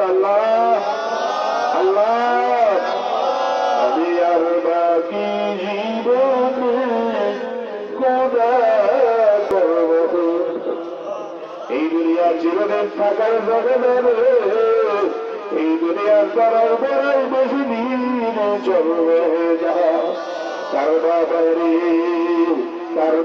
আল্লাহ আল্লাহ। আমি আর বাকি জীবনে গোনা করব। এই দুনিয়া চিরদিন থাকার জগতে এই দুনিয়ার করার বেশি দিন চলবে যা কার বাবারে কার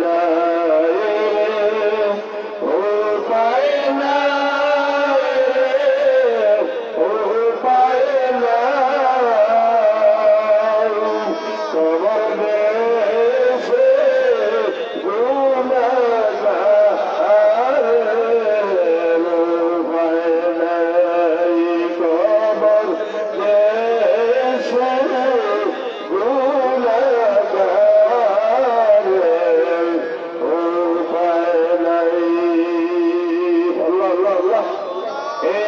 لا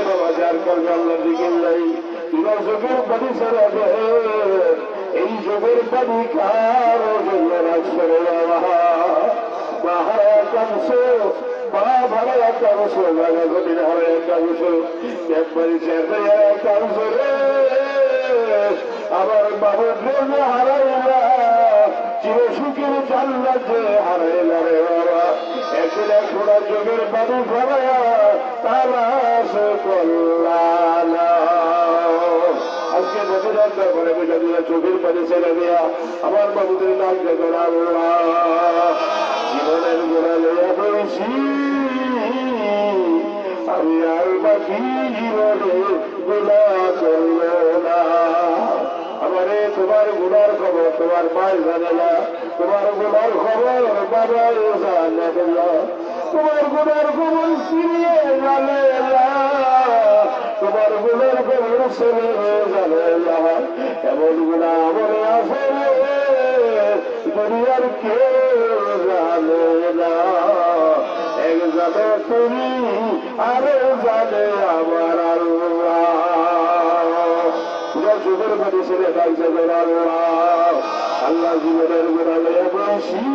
বাবা যার করবে আল্লাহ দিকের নাই তোমার চোখের পানি ছাড়া এই চোখের পানি কার জন্য রাখছে রে বাবা? বাহারা কামছো বা ভাড়া কামছো জায়গা গতির হারা কামছো একবারই চেপে কামছো রে। বাবার জন্য হারাইলা চির সুখের জান্নাতে হারাইলা রে বাবা। এখন চোখের পানি ফেলায়া তারা সে কল্যাণ। আজকে নদীর আড্ডা করে বেটা দিয়া চোখের পানি ছেড়ে দিয়া আমার বাবুদের নাম আল্লাহ জীবনের গোড়া লইয়া বলছি আমি আর বাকি জীবনে গোলা করল না। আমারে তোমার গুনার খবর তোমার মায় জানে না তোমার গুনার খবর বাবাই জানে না তোমার গুনার খবর ফিরিয়ে জানে না তোমার গুনার খবর ছেলে জানে না এমন গুণা আছে রে, দুনিয়ার কেউ জানে না। এক জানে তুমি আরে জানে আমার আল্লাহ। জীবনের গোড়ালে বসি।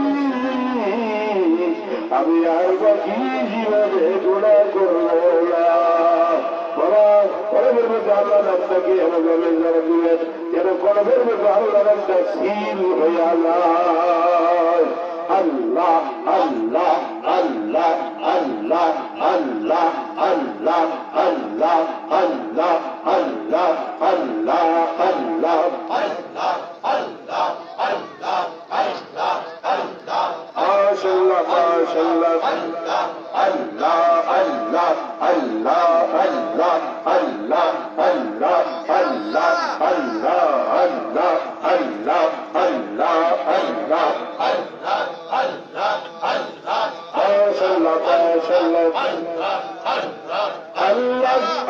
আমি আর বাকি জীবনে গোড়া মধ্যে তাকে এমনভাবে যারা দিলেন যেন কলমের মধ্যে আল্লাহ একটা সিল হয়ে আল্লাহ আল্লাহ আল্লাহ আল্লাহ আল্লাহ আল্লাহ আল্লাহ আল্লাহ আল্লাহ আল্লাহ আল্লাহ আল্লাহ আল্লাহ আল্লাহ আল্লাহ আল্লাহ মাশাআল্লাহ মাশাআল্লাহ আল্লাহ আল্লাহ আল্লাহ আল্লাহ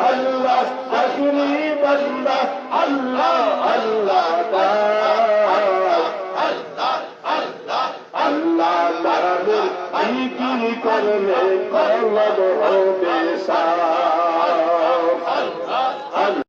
আল্লাহ আসুনি বান্দা আল্লাহ আল্লাহ আল্লাহ তারা কি করলে কলম হবে সারা